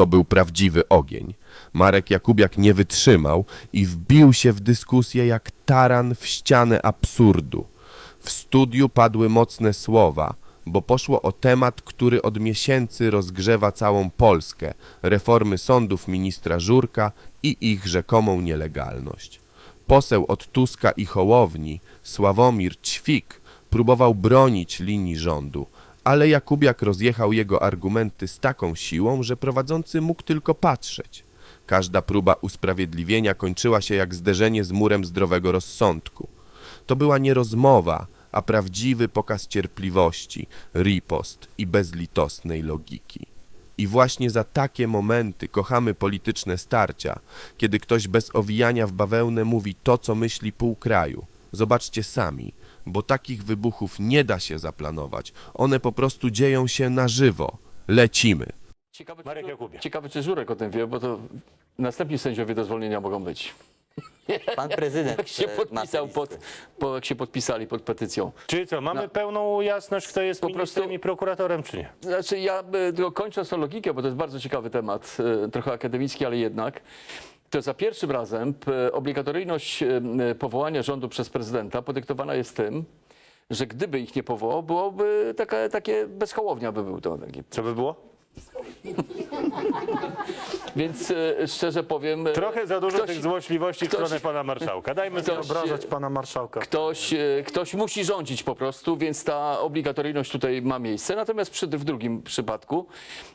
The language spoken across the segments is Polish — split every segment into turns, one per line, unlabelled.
To był prawdziwy ogień. Marek Jakubiak nie wytrzymał i wbił się w dyskusję jak taran w ścianę absurdu. W studiu padły mocne słowa, bo poszło o temat, który od miesięcy rozgrzewa całą Polskę reformy sądów ministra Żurka i ich rzekomą nielegalność. Poseł od Tuska i Hołowni, Sławomir Ćwik, próbował bronić linii rządu, ale Jakubiak rozjechał jego argumenty z taką siłą, że prowadzący mógł tylko patrzeć. Każda próba usprawiedliwienia kończyła się jak zderzenie z murem zdrowego rozsądku. To była nie rozmowa, a prawdziwy pokaz cierpliwości, ripost i bezlitosnej logiki. I właśnie za takie momenty kochamy polityczne starcia, kiedy ktoś bez owijania w bawełnę mówi to, co myśli pół kraju. Zobaczcie sami, bo takich wybuchów nie da się zaplanować. One po prostu dzieją się na żywo. Lecimy.
Ciekawe,
Marek
czy,
Jakubiak.
ciekawe, czy Żurek o tym wie, bo to następni sędziowie do zwolnienia mogą być.
Pan prezydent
Jak się
e, ma
podpisał pod, po, jak się podpisali pod petycją.
Czyli co, mamy
No.
pełną jasność, kto jest
Po
ministrem
prostu-
i prokuratorem, czy nie?
Znaczy ja y, tylko kończąc tą logikę, bo to jest bardzo ciekawy temat, y, trochę akademicki, ale jednak. To za pierwszym razem obligatoryjność y, powołania rządu przez prezydenta podyktowana jest tym, że gdyby ich nie powołał, byłoby taka, takie bezhołownia by był to.
Co by było?
Więc y, szczerze powiem... y,
Trochę za dużo
ktoś-
tych złośliwości w
ktoś-
stronę pana marszałka. Dajmy sobie
ktoś-
obrażać pana marszałka.
Ktoś, e, ktoś musi rządzić po prostu, więc ta obligatoryjność tutaj ma miejsce. Natomiast przy, w drugim przypadku,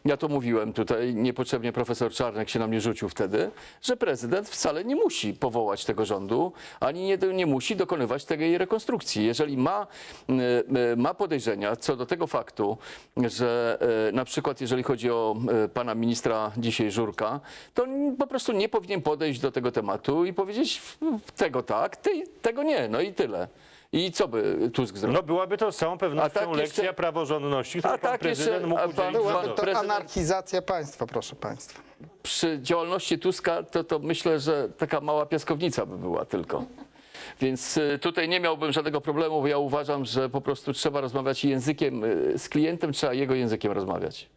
ja to mówiłem tutaj, niepotrzebnie profesor Czarnek się na mnie rzucił wtedy, że prezydent wcale nie musi powołać tego rządu, ani nie, nie musi dokonywać tej rekonstrukcji. Jeżeli ma, e, ma podejrzenia co do tego faktu, że e, na przykład jeżeli chodzi o e, pana ministra dzisiaj Żurka, to po prostu nie powinien podejść do tego tematu i powiedzieć tego tak, tej, tego nie, no i tyle. I co by Tusk zrobił?
No byłaby to z całą pewnością
tak
lekcja
jeszcze-
praworządności, którą
A
pan
tak
prezydent
jeszcze-
mógł
pan- pan-.
Byłaby to
prezydent-
anarchizacja państwa, proszę państwa.
Przy działalności Tuska to, to myślę, że taka mała piaskownica by była tylko. Więc y, tutaj nie miałbym żadnego problemu, bo ja uważam, że po prostu trzeba rozmawiać językiem y, z klientem, trzeba jego językiem rozmawiać.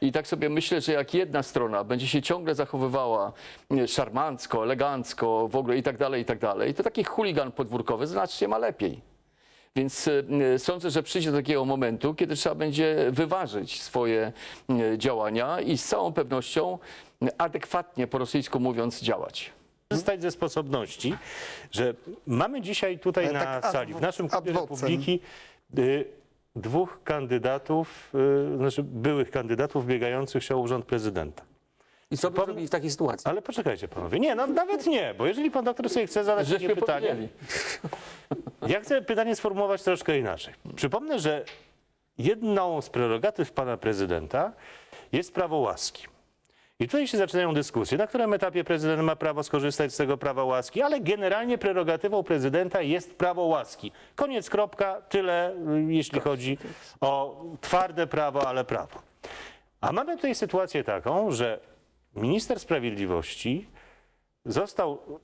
I tak sobie myślę, że jak jedna strona będzie się ciągle zachowywała nie, szarmancko, elegancko, w ogóle i tak dalej, i tak dalej, to taki chuligan podwórkowy znacznie ma lepiej. Więc y, sądzę, że przyjdzie do takiego momentu, kiedy trzeba będzie wyważyć swoje y, działania i z całą pewnością y, adekwatnie, po rosyjsku mówiąc, działać.
Korzystać ze sposobności, że mamy dzisiaj tutaj
Ale
na
tak ad-
sali, w naszym klubie. Republiki, y, dwóch kandydatów, y, znaczy byłych kandydatów biegających się o urząd prezydenta.
I co
Pan-
zrobili w takiej sytuacji?
Ale poczekajcie panowie, nie, no nawet nie, bo jeżeli pan doktor sobie chce zadać takie
Żeśmy
pytanie,
powiedzieli.
ja chcę pytanie sformułować troszkę inaczej. Przypomnę, że jedną z prerogatyw pana prezydenta jest prawo łaski. I tutaj się zaczynają dyskusje, na którym etapie prezydent ma prawo skorzystać z tego prawa łaski, ale generalnie prerogatywą prezydenta jest prawo łaski. Koniec, kropka, tyle, y, jeśli chodzi o twarde prawo, ale prawo. A mamy tutaj sytuację taką, że minister sprawiedliwości został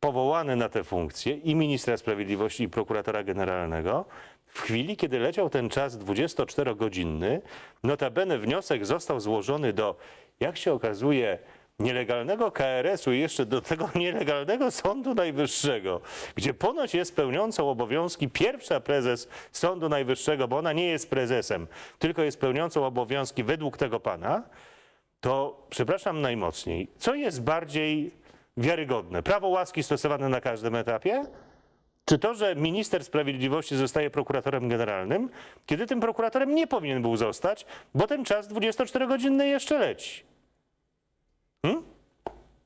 powołany na tę funkcję i ministra sprawiedliwości i prokuratora generalnego w chwili, kiedy leciał ten czas 24-godzinny. Notabene wniosek został złożony do, jak się okazuje, nielegalnego KRS-u i jeszcze do tego nielegalnego Sądu Najwyższego, gdzie ponoć jest pełniącą obowiązki pierwsza prezes Sądu Najwyższego, bo ona nie jest prezesem, tylko jest pełniącą obowiązki według tego pana, to przepraszam najmocniej, co jest bardziej wiarygodne? Prawo łaski stosowane na każdym etapie? Czy to, że minister sprawiedliwości zostaje prokuratorem generalnym, kiedy tym prokuratorem nie powinien był zostać, bo ten czas 24-godzinny jeszcze leci?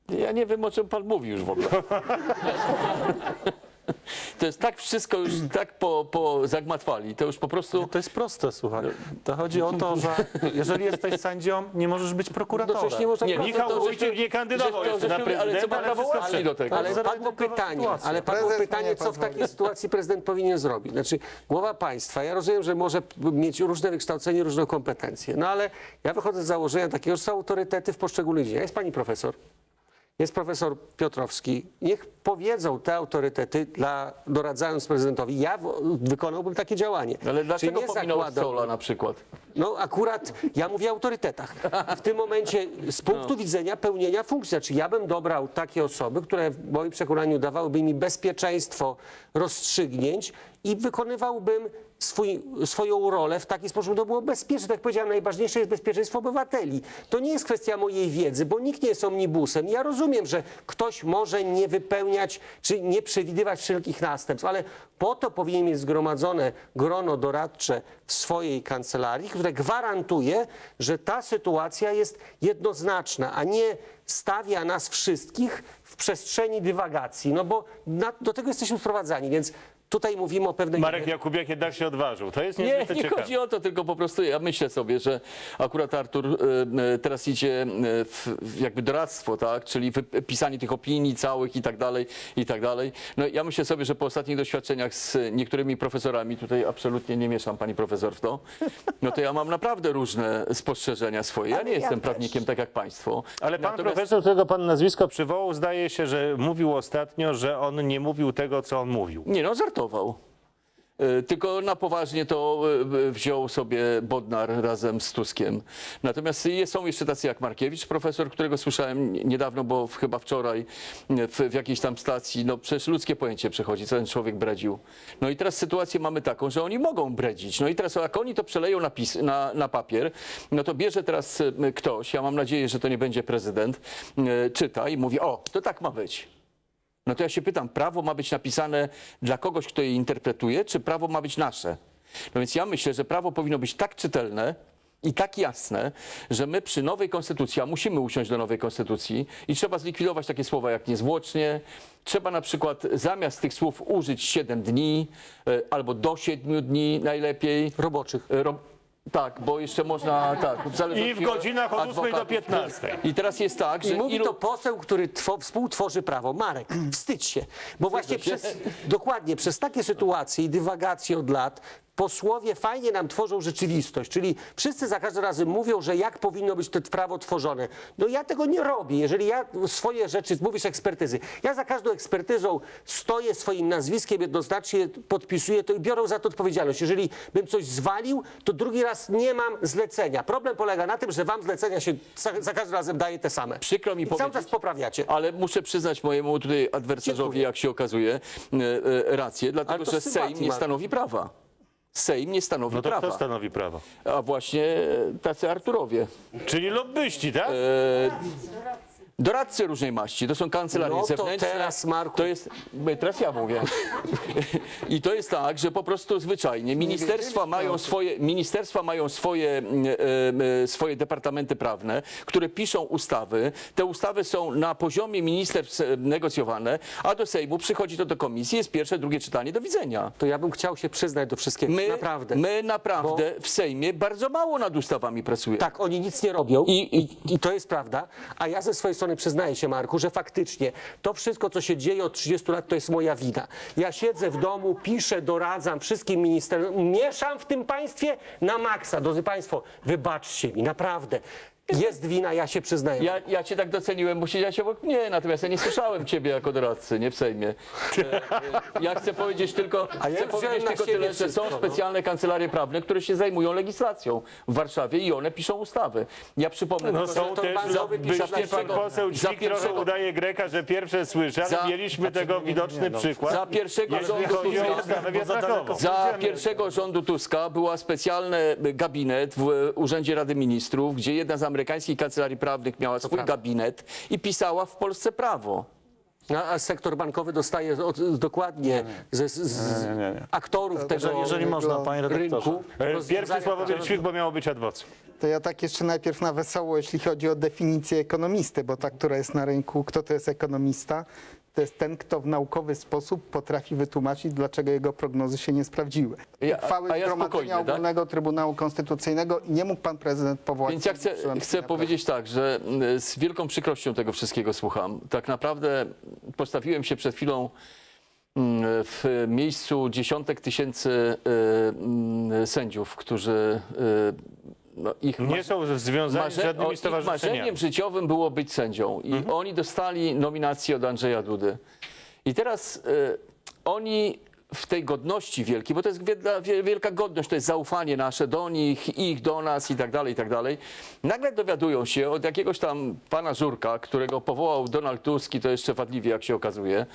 Ja nie wiem, o czym pan mówi już w ogóle. To jest tak wszystko już tak po, po zagmatwali, to już po prostu...
To jest proste, słuchaj. To chodzi o to, że jeżeli jesteś sędzią, nie możesz być prokuratorem.
przecież nie można
Nie,
Michał
to
Wójcik nie kandydował
że- to
jeszcze na
ale co ma
prezydenta, ale
prawo
wszystko
łaski do tego?
Ale padło pytanie,
sytuacja.
ale padło
Prezes
pytanie,
nie
co w
pozwoli.
takiej sytuacji prezydent powinien zrobić. Znaczy, głowa państwa, ja rozumiem, że może mieć różne wykształcenie, różne kompetencje, no ale ja wychodzę z założenia takiego, że są autorytety w poszczególnych dziedzinach. Jest pani profesor. Jest profesor Piotrowski. Niech powiedzą te autorytety, dla, doradzając prezydentowi, ja w, wykonałbym takie działanie.
Ale dlaczego
nie
pominął
zakładał-
Sola na przykład?
No akurat ja mówię o autorytetach. W tym momencie z punktu
No.
widzenia pełnienia funkcji, znaczy ja bym dobrał takie osoby, które w moim przekonaniu dawałyby mi bezpieczeństwo rozstrzygnięć i wykonywałbym swój, swoją rolę w taki sposób, żeby to było bezpieczne. Tak jak powiedziałem, najważniejsze jest bezpieczeństwo obywateli. To nie jest kwestia mojej wiedzy, bo nikt nie jest omnibusem. Ja rozumiem, że ktoś może nie wypełniać czy nie przewidywać wszelkich następstw, ale po to powinien mieć zgromadzone grono doradcze w swojej kancelarii, które gwarantuje, że ta sytuacja jest jednoznaczna, a nie stawia nas wszystkich w przestrzeni dywagacji, no bo na, do tego jesteśmy sprowadzani, więc tutaj mówimy o pewnej...
Marek Jakubiak jednak się odważył. To jest
Nie,
niezwykle
nie
ciekawe.
chodzi o to, tylko po prostu ja myślę sobie, że akurat Artur e, e, teraz idzie e, w, jakby doradztwo, tak, czyli pisanie tych opinii całych i tak dalej, i tak dalej. No ja myślę sobie, że po ostatnich doświadczeniach z niektórymi profesorami, tutaj absolutnie nie mieszam pani profesor w to, no to ja mam naprawdę różne spostrzeżenia swoje. Ja nie jestem prawnikiem tak jak państwo.
Ale pan
Natomiast-
profesor, którego pan nazwisko przywołał, zdaje się, że mówił ostatnio, że on nie mówił tego, co on mówił.
Nie no, żartował. E, Tylko na poważnie to e, wziął sobie Bodnar razem z Tuskiem. Natomiast są jeszcze tacy jak Markiewicz, profesor, którego słyszałem niedawno, bo chyba wczoraj w, w jakiejś tam stacji. No przecież ludzkie pojęcie przechodzi, co ten człowiek bredził. No i teraz sytuację mamy taką, że oni mogą bredzić. No i teraz jak oni to przeleją na, pis, na, na papier, no to bierze teraz e, ktoś, ja mam nadzieję, że to nie będzie prezydent, e, czyta i mówi, o, to tak ma być. No to ja się pytam, prawo ma być napisane dla kogoś, kto je interpretuje, czy prawo ma być nasze? No więc ja myślę, że prawo powinno być tak czytelne i tak jasne, że my przy nowej konstytucji, a musimy usiąść do nowej konstytucji i trzeba zlikwidować takie słowa jak niezwłocznie, trzeba na przykład zamiast tych słów użyć 7 dni e, albo do 7 dni najlepiej.
roboczych.
E, tak, bo jeszcze można, tak. w
I w
od
godzinach od 8 do
adwokatów.
15.
I teraz jest tak,
I
że
mówi
ilu...
to poseł, który two, współtworzy prawo. Marek, wstydź się. Bo właśnie
się.
przez, dokładnie przez takie sytuacje i dywagacje od lat posłowie fajnie nam tworzą rzeczywistość, czyli wszyscy za każdym razem mówią, że jak powinno być to prawo tworzone. No ja tego nie robię. Jeżeli ja swoje rzeczy, mówisz ekspertyzy, ja za każdą ekspertyzą stoję swoim nazwiskiem, jednoznacznie podpisuję to i biorę za to odpowiedzialność. Jeżeli bym coś zwalił, to drugi raz nie mam zlecenia. Problem polega na tym, że wam zlecenia się za, za każdym razem daje te same.
Przykro mi
I cały
powiedzieć.
czas poprawiacie.
Ale muszę przyznać mojemu tutaj adwersarzowi,
Dziękuję.
jak się okazuje, e, e, rację, dlatego
to
że
sympatii,
Sejm nie stanowi prawa. Sejm nie stanowi
No to kto
prawa.
stanowi prawo?
A właśnie e, tacy Arturowie.
Czyli lobbyści, tak?
Doradcy różnej maści, to są kancelarie
No to
zewnętrzne.
teraz, Marku.
To jest, teraz ja mówię. I to jest tak, że po prostu zwyczajnie ministerstwa mają swoje, ministerstwa mają swoje, mm, e, e, swoje departamenty prawne, które piszą ustawy. Te ustawy są na poziomie ministerstw e, negocjowane, a do Sejmu przychodzi to do komisji, jest pierwsze, drugie czytanie, do widzenia.
To ja bym chciał się przyznać do wszystkiego.
My
naprawdę.
my naprawdę w Sejmie bardzo mało nad ustawami pracujemy.
Tak, oni nic nie robią
I-
I, i, i to jest prawda. A ja ze swojej strony przyznaję się, Marku, że faktycznie to wszystko, co się dzieje od 30 lat, to jest moja wina. Ja siedzę w domu, piszę, doradzam wszystkim ministerom, mieszam w tym państwie na maksa. Drodzy Państwo, wybaczcie mi, naprawdę. Jest wina, ja się przyznaję.
Ja, ja cię tak doceniłem, bo siedziałeś obok mnie, natomiast ja nie słyszałem ciebie jako doradcy, nie w Sejmie. E, e, Ja chcę powiedzieć tylko,
A ja
chcę powiedzieć
na
tylko
siebie
tyle, że
wszystko,
są
no.
specjalne kancelarie prawne, które się zajmują legislacją w Warszawie i one piszą ustawy. Ja przypomnę
No
tylko,
są
że
to
też
pan
Pan
pierwszego-
poseł
za
Dźwig trochę
pierwszego-
udaje Greka, że pierwsze słyszy, ale
Za-
mieliśmy tego widoczny przykład.
za pierwszego
Jeśli
rządu
chodzi o
Tuska-
ustawę wiatrakową.
Za pierwszego rządu Tuska była specjalny gabinet w Urzędzie Rady Ministrów, gdzie jedna z amerykańskich kancelarii prawnych miała swój
prawda.
gabinet i pisała w Polsce prawo.
A, a sektor bankowy dostaje od, dokładnie ze, z, z
Nie, nie, nie.
aktorów tego
Jeżeli, jeżeli można, panie redaktorze.
rynku.
E, Pierwszy
rozwiązania
Sławomir. Ćwik, bo miało być adwocem.
To ja tak jeszcze najpierw na wesoło, jeśli chodzi o definicję ekonomisty, bo ta, która jest na rynku, kto to jest ekonomista? To jest ten, kto w naukowy sposób potrafi wytłumaczyć, dlaczego jego prognozy się nie sprawdziły.
Ja-
Uchwały
a ja
Zgromadzenia
tak?
Ogólnego Trybunału Konstytucyjnego i nie mógł pan prezydent powołać.
Więc ja chcę, chcę powiedzieć tak, że mm, z wielką przykrością tego wszystkiego słucham. Tak naprawdę postawiłem się przed chwilą mm, w miejscu dziesiątek tysięcy y, mm, sędziów, którzy y, no, ich
Nie są związani z żadnymi
ich
stowarzyszeniami.
marzeniem życiowym było być sędzią i
Mhm.
oni dostali nominację od Andrzeja Dudy. I teraz y, oni w tej godności wielkiej, bo to jest wielka, wielka godność, to jest zaufanie nasze do nich, ich do nas i tak dalej, i tak dalej. Nagle dowiadują się od jakiegoś tam pana Żurka, którego powołał Donald Tusk i to jeszcze wadliwie, jak się okazuje,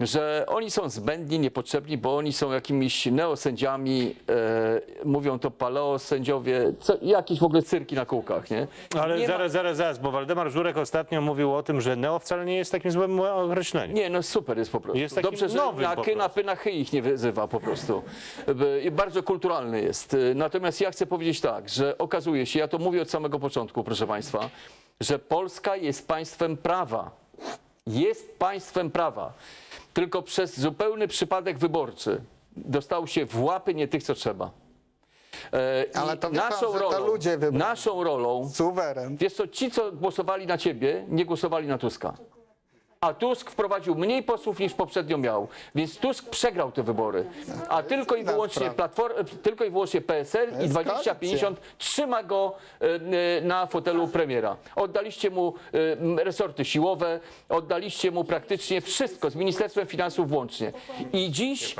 że oni są zbędni, niepotrzebni, bo oni są jakimiś neosędziami, e, mówią to paleo sędziowie, co, jakieś w ogóle cyrki na kółkach, nie?
Ale
nie ma-
zaraz, zaraz, zaraz, bo Waldemar Żurek ostatnio mówił o tym, że neo wcale nie jest takim złym określeniem.
Nie, no super jest po prostu.
Jest takim
Dobrze, że
nowym
na
po
ky, na
prostu.
py, na chy ich nie wyzywa po prostu. I Bardzo kulturalny jest. Y, Natomiast ja chcę powiedzieć tak, że okazuje się, ja to mówię od samego początku, proszę Państwa, że Polska jest państwem prawa. Jest państwem prawa. Tylko przez zupełny przypadek wyborczy dostał się w łapy nie tych, co trzeba. E, i
Ale to wie pan,
naszą
że to
rolą,
ludzie wybrali.
naszą rolą
Suweren.
Wiesz co, ci, co głosowali na ciebie, nie głosowali na Tuska. A Tusk wprowadził mniej posłów niż poprzednio miał. Więc Tusk przegrał te wybory. A tylko i wyłącznie platform, tylko i wyłącznie PSL i
jest
2050 trzyma go e, e, na fotelu premiera. Oddaliście mu e, resorty siłowe, oddaliście mu praktycznie wszystko, z Ministerstwem Finansów włącznie. I dziś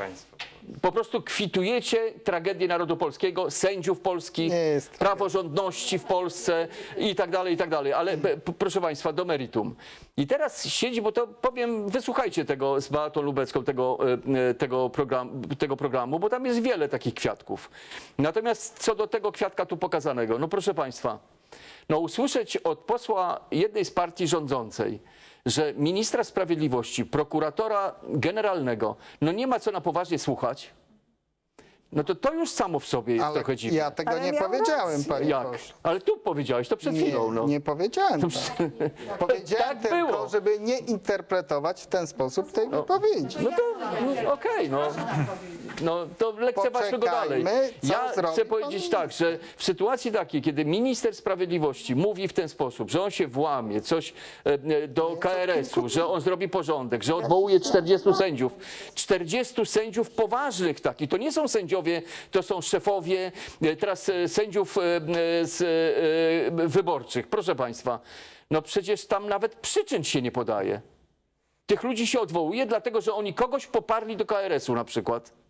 po prostu kwitujecie tragedię narodu polskiego, sędziów polskich,
jest
praworządności w Polsce i tak dalej, i tak dalej. Ale p- proszę Państwa, do meritum. I teraz siedzi, bo to powiem, wysłuchajcie tego z Beatą Lubecką, tego, e, e, tego, program, tego programu, bo tam jest wiele takich kwiatków. Natomiast co do tego kwiatka tu pokazanego, no proszę Państwa, no usłyszeć od posła jednej z partii rządzącej, że ministra sprawiedliwości, prokuratora generalnego, no nie ma co na poważnie słuchać, no to to już samo w sobie jest
Ale
trochę dziwne.
ja tego
Ale
nie
miał
powiedziałem,
rację.
panie
Jak?
pośle.
Ale tu powiedziałeś to przed
Nie,
chwilą, no.
nie powiedziałem tak. Powiedziałem
Tak
tylko,
było.
żeby nie interpretować w ten sposób tej wypowiedzi.
No to no, okej, no. No to lekceważ tego dalej.
Poczekajmy, co
Ja
zrobi
chcę
pan
powiedzieć tak, że w sytuacji takiej, kiedy minister sprawiedliwości mówi w ten sposób, że on się włamie coś e, e, do KRS-u, że on zrobi porządek, że odwołuje 40 sędziów. 40 sędziów poważnych takich. To nie są sędziowie, to są szefowie e, teraz e, sędziów e, e, z e, wyborczych. Proszę państwa, no przecież tam nawet przyczyn się nie podaje. Tych ludzi się odwołuje, dlatego że oni kogoś poparli do KRS-u na przykład.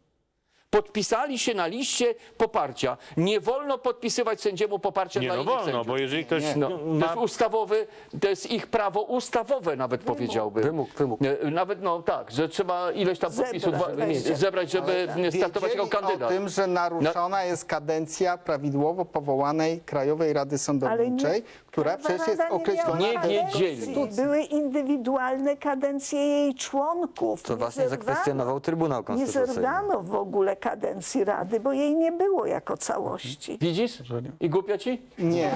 Podpisali się na liście poparcia. Nie wolno podpisywać sędziemu poparcia
Nie,
dla
no
innych
wolno,
sędziów.
bo jeżeli ktoś
No,
no,
to
ma
jest ustawowy, to jest ich prawo ustawowe nawet powiedziałbym.
Wymóg, wymóg.
E, Nawet no tak, że trzeba ileś tam
Zebrać,
podpisów
weźcie.
zebrać, żeby startować jako kandydat.
o tym, że naruszona jest kadencja prawidłowo powołanej Krajowej Rady Sądowniczej, która przecież jest określona...
Nie wiedzieli.
Były indywidualne kadencje jej członków.
To
Nie
właśnie
zerwano-
zakwestionował Trybunał
Nie
Konstytucyjny.
zerwano w ogóle kadencji Rady, bo jej nie było jako całości.
Widzisz? I głupio ci?
Nie,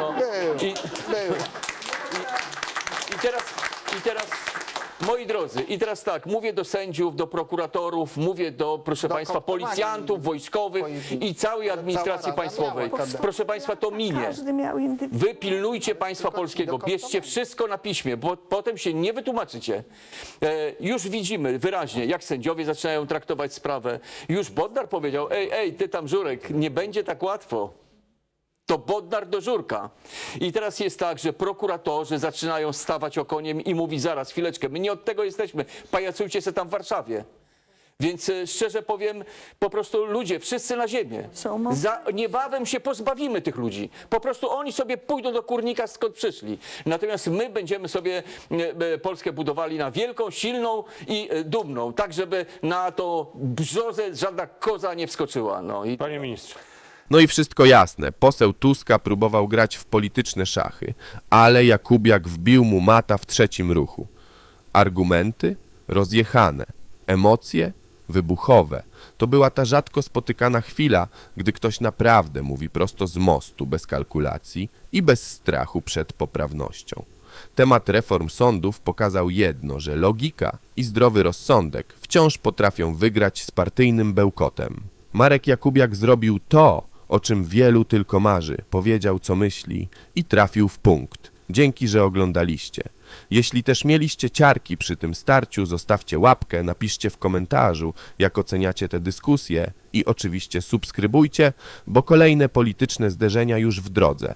No.
był,
I,
był.
I teraz, I teraz, moi drodzy, i teraz tak, mówię do sędziów, do prokuratorów, mówię do, proszę
Do
Państwa, policjantów, wojskowych i całej administracji
Rada
państwowej.
miała.
Proszę Państwa, to minie.
Każdy miał indywidualny.
Wy pilnujcie państwa polskiego, bierzcie wszystko na piśmie, bo potem się nie wytłumaczycie. E, już widzimy wyraźnie, jak sędziowie zaczynają traktować sprawę. Już Bodnar powiedział, ej, ej, ty tam Żurek, nie będzie tak łatwo. To Bodnar do Żurka. I teraz jest tak, że prokuratorzy zaczynają stawać okoniem i mówić zaraz, chwileczkę, my nie od tego jesteśmy, pajacujcie se tam w Warszawie. Więc e, szczerze powiem, po prostu ludzie, wszyscy na ziemię. Za, niebawem się pozbawimy tych ludzi. Po prostu oni sobie pójdą do kurnika, skąd przyszli. Natomiast my będziemy sobie e, e, Polskę budowali na wielką, silną i dumną, tak żeby na to brzozę żadna koza nie wskoczyła. No i
Panie ministrze,
No i wszystko jasne. Poseł Tuska próbował grać w polityczne szachy, ale Jakubiak wbił mu mata w trzecim ruchu. Argumenty rozjechane, emocje wybuchowe. To była ta rzadko spotykana chwila, gdy ktoś naprawdę mówi prosto z mostu, bez kalkulacji i bez strachu przed poprawnością. Temat reform sądów pokazał jedno, że logika i zdrowy rozsądek wciąż potrafią wygrać z partyjnym bełkotem. Marek Jakubiak zrobił to, o czym wielu tylko marzy, powiedział co myśli i trafił w punkt. Dzięki, że oglądaliście. Jeśli też mieliście ciarki przy tym starciu, zostawcie łapkę, napiszcie w komentarzu, jak oceniacie tę dyskusję i oczywiście subskrybujcie, bo kolejne polityczne zderzenia już w drodze.